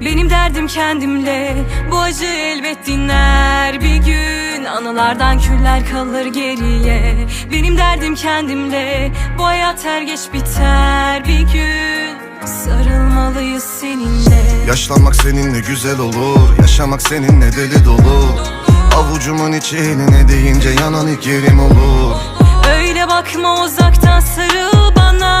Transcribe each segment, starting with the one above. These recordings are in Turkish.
Benim derdim kendimle Bu acı elbet dinler. Bir gün Anılardan küller kalır geriye. Benim derdim kendimle Bu hayat her geç biter. Bir gün Sarılmalıyız seninle. Yaşlanmak seninle güzel olur. Yaşamak seninle deli dolu. Avucumun içine deyince yanan ilk yerim olur. Öyle bakma uzaktan sarıl bana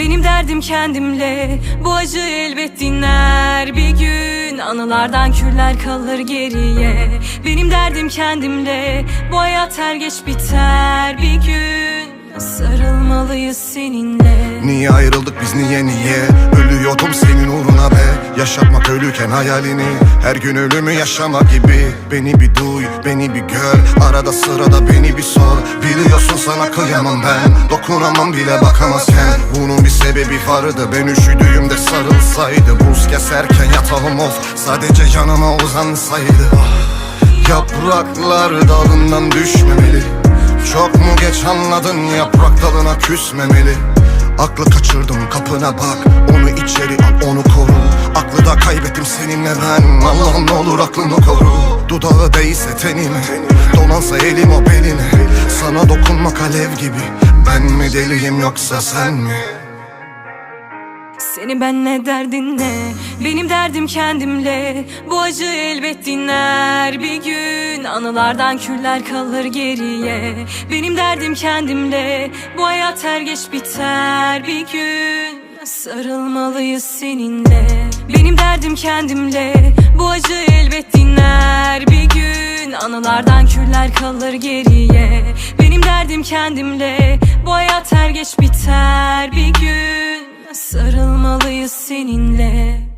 Benim derdim kendimle. Bu acı elbet dinler. Bir gün Anılardan küller kalır geriye. Benim derdim kendimle. Bu hayat her geç biter. Bir gün Sarılmalıyız seninle. Niye ayrıldık biz niye niye? Ölüyordum senin uğruna be. Yaşatmak ölüken hayalini. Her gün ölümü yaşama gibi. Beni bir duy beni bir gör. Arada sırada beni bir sor. Biliyorsun sana kıyamam ben Dokunamam bile bakamazken. Bunun bir sebebi vardı. Ben üşüdüğümde sarılsaydı. Buz keserken yatağım of. Sadece yanıma uzansaydı. Ah, Yapraklar dalından düşmemeli. Çok mu geç anladın yaprak dalına küsmemeli? Aklı kaçırdım kapına bak. Onu içeri al onu koru. Aklı da kaybettim seninle ben. Allah'ım ne olur aklını koru. Dudağı değse tenime. Donansa elim o beline. Sana dokunmak alev gibi Ben mi deliyim yoksa sen mi? Seni ben ne derdin ne? Benim derdim kendimle. Bu acı elbet dinler. Bir gün Anılardan küller kalır geriye. Benim derdim kendimle. Bu hayat her geç biter. Bir gün Sarılmalıyız seninle. Benim derdim kendimle. Bu acı elbet dinler Anılardan küller kalır geriye. Benim derdim kendimle Bu hayat her geç biter. Bir gün Sarılmalıyız seninle